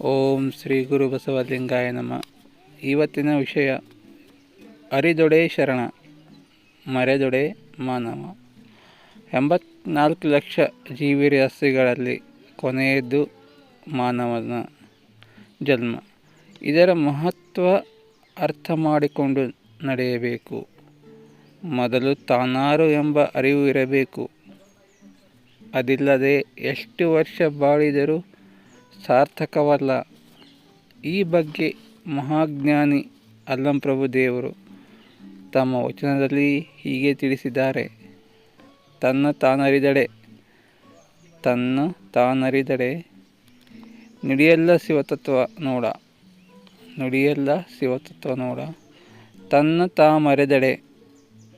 ಓಂ ಶ್ರೀ ಗುರು ಬಸವಲಿಂಗಾಯ ನಮ. ಇವತ್ತಿನ ವಿಷಯ, ಅರಿದೊಡೆ ಶರಣ, ಮರೆದೊಡೆ ಮಾನವ. ಎಂಬತ್ನಾಲ್ಕು ಲಕ್ಷ ಜೀವಿರಾಶಿಗಳಲ್ಲಿ ಕೊನೆಯದ್ದು ಮಾನವನ ಜನ್ಮ. ಇದರ ಮಹತ್ವ ಅರ್ಥ ಮಾಡಿಕೊಂಡು ನಡೆಯಬೇಕು. ಮೊದಲು ತಾನಾರು ಎಂಬ ಅರಿವು ಇರಬೇಕು. ಅದಿಲ್ಲದೆ ಎಷ್ಟು ವರ್ಷ ಬಾಳಿದರೂ ಸಾರ್ಥಕವಲ್ಲ. ಈ ಬಗ್ಗೆ ಮಹಾಜ್ಞಾನಿ ಅಲ್ಲಂಪ್ರಭು ದೇವರು ತಮ್ಮ ವಚನದಲ್ಲಿ ಹೀಗೆ ತಿಳಿಸಿದ್ದಾರೆ. ತನ್ನ ತಾನರಿದಡೆ ತನ್ನ ತಾನರಿದಡೆ, ನುಡಿಯಲ್ಲ ಶಿವತತ್ವ ನೋಡ, ನುಡಿಯೆಲ್ಲ ಶಿವತತ್ವ ನೋಡ. ತನ್ನ ತಾ ಮರೆದಡೆ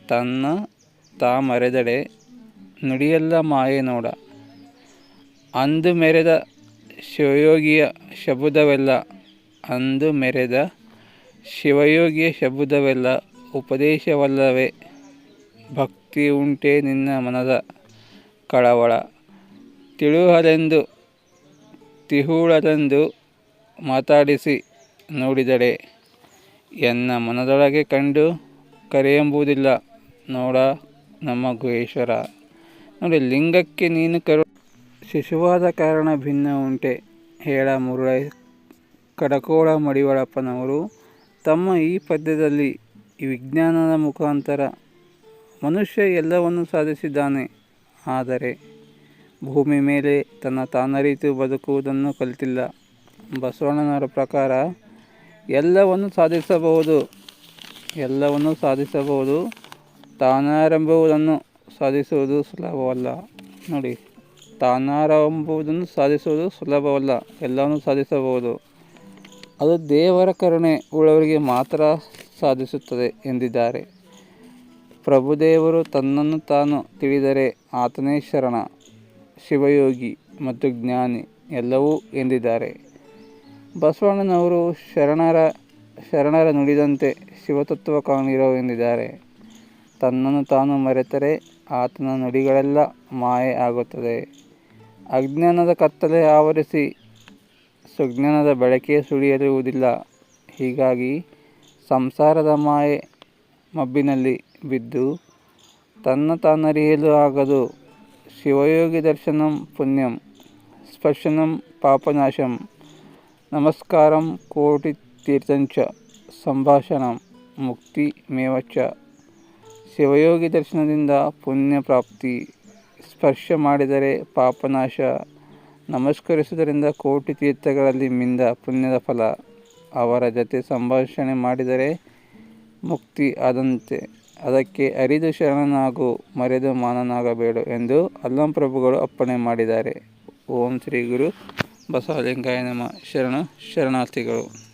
ತನ್ನ ತಾ ಮರೆದಡೆ ನುಡಿಯೆಲ್ಲ ಮಾಯೆ ನೋಡ. ಅಂದು ಮೆರೆದ ಶಿವಯೋಗಿಯ ಶಬ್ದವೆಲ್ಲ ಅಂದು ಮೆರೆದ ಶಿವಯೋಗಿಯ ಶಬ್ದವೆಲ್ಲ ಉಪದೇಶವಲ್ಲವೇ? ಭಕ್ತಿ ಉಂಟೆ ನಿನ್ನ ಮನದ ಕಳವಳ. ತಿಳುಹಲೆಂದು, ತಿಹುಳಲೆಂದು ಮಾತಾಡಿಸಿ ನೋಡಿದರೆ ಎನ್ನ ಮನದೊಳಗೆ ಕಂಡು ಕರೆಯೆಂಬುದಿಲ್ಲ ನೋಡ ನಮ್ಮ ಗುಹೇಶ್ವರ. ನೋಡಿ, ಲಿಂಗಕ್ಕೆ ನೀನು ಕರು ಶಿಶುವಾದ ಕಾರಣ ಭಿನ್ನ ಉಂಟೆ. ಹೇಳ ಮುರುಳೈ ಕಡಕೋಳ ಮಡಿವಳಪ್ಪನವರು, ತಮ್ಮ ಈ ಪದ್ಯದಲ್ಲಿ ವಿಜ್ಞಾನದ ಮುಖಾಂತರ ಮನುಷ್ಯ ಎಲ್ಲವನ್ನು ಸಾಧಿಸಿದ್ದಾನೆ. ಆದರೆ ಭೂಮಿ ಮೇಲೆ ತನ್ನ ತಾನರಿತು ಬದುಕುವುದನ್ನು ಕಲಿತಿಲ್ಲ. ಬಸವಣ್ಣನವರ ಪ್ರಕಾರ ಎಲ್ಲವನ್ನು ಸಾಧಿಸಬಹುದು ಎಲ್ಲವನ್ನು ಸಾಧಿಸಬಹುದು ತಾನಾರಂಭವನ್ನು ಸಾಧಿಸುವುದು ಸುಲಭವಲ್ಲ. ನೋಡಿ. ತಾನಾರಂಭುವುದನ್ನು ಸಾಧಿಸುವುದು ಸುಲಭವಲ್ಲ. ಎಲ್ಲವನ್ನು ಸಾಧಿಸಬಹುದು. ಅದು ದೇವರ ಕರುಣೆ ಉಳ್ಳವರಿಗೆ ಮಾತ್ರ ಸಾಧಿಸುತ್ತದೆ ಎಂದಿದ್ದಾರೆ. ಪ್ರಭುದೇವರು ತನ್ನನ್ನು ತಾನು ತಿಳಿದರೆ ಆತನೇ ಶರಣ, ಶಿವಯೋಗಿ ಮತ್ತು ಜ್ಞಾನಿ ಎಲ್ಲವೂ ಎಂದಿದ್ದಾರೆ. ಬಸವಣ್ಣನವರು ಶರಣರ ಶರಣರ ನುಡಿದಂತೆ ಶಿವತತ್ವ ಕಾಣಿರೋ ಎಂದಿದ್ದಾರೆ. ತನ್ನನ್ನು ತಾನು ಮರೆತರೆ ಆತನ ನುಡಿಗಳೆಲ್ಲ ಮಾಯೆ ಆಗುತ್ತದೆ. ಅಜ್ಞಾನದ ಕತ್ತಲೆ ಆವರಿಸಿ ಸುಜ್ಞಾನದ ಬೆಳಕೆ ಸುಳಿಯಲಿರುವುದಿಲ್ಲ ಹೀಗಾಗಿ ಸಂಸಾರದ ಮಾಯೆ ಮಬ್ಬಿನಲ್ಲಿ ಬಿದ್ದು ತನ್ನ ತಾನರಿಯಲು ಆಗದು. ಶಿವಯೋಗಿ ದರ್ಶನಂ ಪುಣ್ಯಂ, ಸ್ಪರ್ಶನಂ ಪಾಪನಾಶಂ, ನಮಸ್ಕಾರಂ ಕೋಟಿ ತೀರ್ಥಂಚ ಸಂಭಾಷಣಂ ಮುಕ್ತಿ ಮೇವಚ್ಚ. ಶಿವಯೋಗಿ ದರ್ಶನದಿಂದ ಪುಣ್ಯ ಪ್ರಾಪ್ತಿ. ಸ್ಪರ್ಶ ಮಾಡಿದರೆ ಪಾಪನಾಶ. ನಮಸ್ಕರಿಸುವುದರಿಂದ ಕೋಟಿ ತೀರ್ಥಗಳಲ್ಲಿ ಮಿಂದ ಪುಣ್ಯದ ಫಲ. ಅವರ ಜೊತೆ ಸಂಭಾಷಣೆ ಮಾಡಿದರೆ ಮುಕ್ತಿ ಆದಂತೆ. ಅದಕ್ಕೆ ಅರಿದು ಶರಣನಾಗು, ಮರೆದು ಮಾನನಾಗಬೇಡು ಎಂದು ಅಲ್ಲಂಪ್ರಭುಗಳು ಅಪ್ಪಣೆ ಮಾಡಿದ್ದಾರೆ. ಓಂ ಶ್ರೀ ಗುರು ಬಸವಲಿಂಗಾಯ ನಮ. ಶರಣ, ಶರಣಾರ್ಥಿಗಳು.